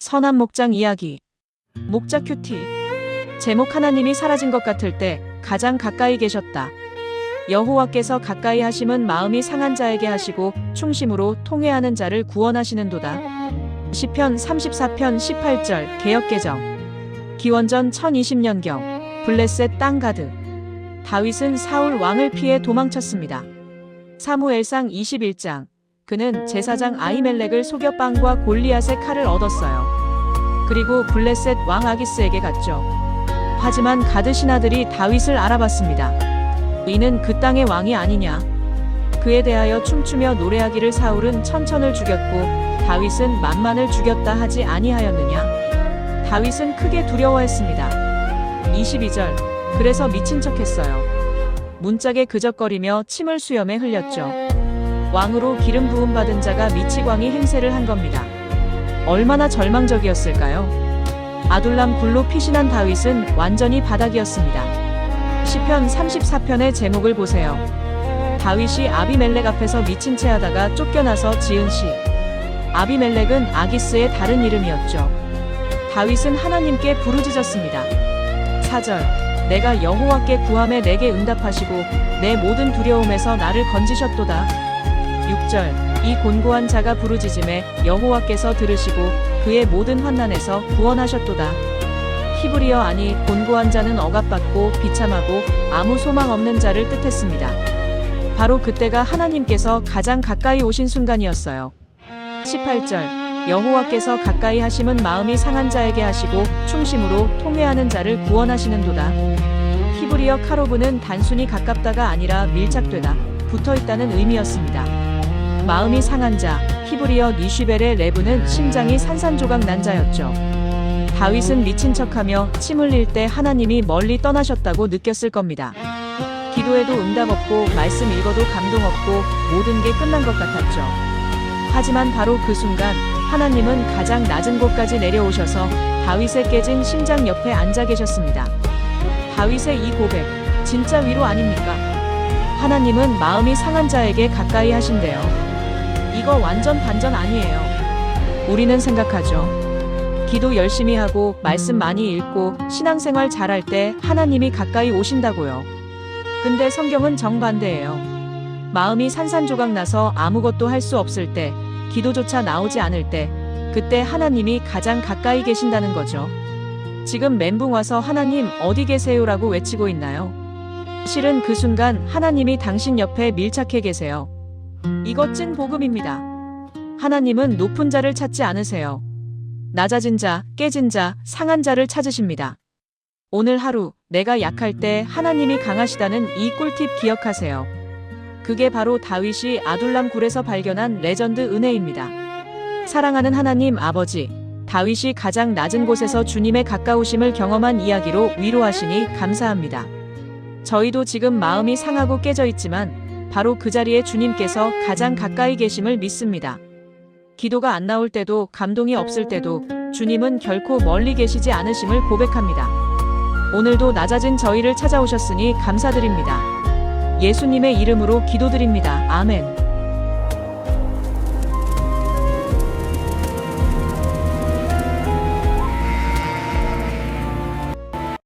선한 목장 이야기. 목자 큐티. 제목 하나님이 사라진 것 같을 때 가장 가까이 계셨다. 여호와께서 가까이 하심은 마음이 상한 자에게 하시고 충심으로 통회하는 자를 구원하시는도다. 시편 34편 18절 개역개정. 기원전 1020년경 블레셋 땅 가드. 다윗은 사울 왕을 피해 도망쳤습니다. 사무엘상 21장. 그는 제사장 아이멜렉을 속여 빵과 골리앗의 칼을 얻었어요. 그리고 블레셋 왕 아기스에게 갔죠. 하지만 가드 신하들이 다윗을 알아봤습니다. 이는 그 땅의 왕이 아니냐. 그에 대하여 춤추며 노래하기를 사울은 천천을 죽였고 다윗은 만만을 죽였다 하지 아니하였느냐. 다윗은 크게 두려워했습니다. 22절. 그래서 미친 척했어요. 문짝에 그적거리며 침을 수염에 흘렸죠. 왕으로 기름 부음 받은 자가 미치광이 행세를 한 겁니다. 얼마나 절망적이었을까요? 아둘람 굴로 피신한 다윗은 완전히 바닥이었습니다. 시편 34편의 제목을 보세요. 다윗이 아비멜렉 앞에서 미친 채 하다가 쫓겨나서 지은 시. 아비멜렉은 아기스의 다른 이름이었죠. 다윗은 하나님께 부르짖었습니다. 4절. 내가 여호와께 구함에 내게 응답하시고 내 모든 두려움에서 나를 건지셨도다. 6절 이 곤고한 자가 부르짖음에 여호와께서 들으시고 그의 모든 환난에서 구원하셨도다. 히브리어 아니 곤고한 자는 억압받고 비참하고 아무 소망 없는 자를 뜻했습니다. 바로 그때가 하나님께서 가장 가까이 오신 순간이었어요. 18절 여호와께서 가까이 하심은 마음이 상한 자에게 하시고 충심으로 통회하는 자를 구원하시는도다. 히브리어 카로브는 단순히 가깝다가 아니라 밀착되다, 붙어 있다는 의미였습니다. 마음이 상한 자, 히브리어 니쉬벨의 레브는 심장이 산산조각 난 자였죠. 다윗은 미친 척하며 침 흘릴 때 하나님이 멀리 떠나셨다고 느꼈을 겁니다. 기도해도 응답 없고 말씀 읽어도 감동 없고 모든 게 끝난 것 같았죠. 하지만 바로 그 순간 하나님은 가장 낮은 곳까지 내려오셔서 다윗의 깨진 심장 옆에 앉아 계셨습니다. 다윗의 이 고백, 진짜 위로 아닙니까? 하나님은 마음이 상한 자에게 가까이 하신대요. 이거 완전 반전 아니에요. 우리는 생각하죠. 기도 열심히 하고 말씀 많이 읽고 신앙생활 잘할 때 하나님이 가까이 오신다고요. 근데 성경은 정반대예요. 마음이 산산조각 나서 아무것도 할 수 없을 때, 기도조차 나오지 않을 때, 그때 하나님이 가장 가까이 계신다는 거죠. 지금 멘붕 와서 하나님 어디 계세요라고 외치고 있나요? 실은 그 순간 하나님이 당신 옆에 밀착해 계세요. 이것 찐 복음입니다. 하나님은 높은 자를 찾지 않으세요. 낮아진 자, 깨진 자, 상한 자를 찾으십니다. 오늘 하루 내가 약할 때 하나님이 강하시다는 이 꿀팁 기억하세요. 그게 바로 다윗이 아둘람 굴에서 발견한 레전드 은혜입니다. 사랑하는 하나님 아버지, 다윗이 가장 낮은 곳에서 주님의 가까우심을 경험한 이야기로 위로하시니 감사합니다. 저희도 지금 마음이 상하고 깨져 있지만 바로 그 자리에 주님께서 가장 가까이 계심을 믿습니다. 기도가 안 나올 때도 감동이 없을 때도 주님은 결코 멀리 계시지 않으심을 고백합니다. 오늘도 낮아진 저희를 찾아오셨으니 감사드립니다. 예수님의 이름으로 기도드립니다. 아멘.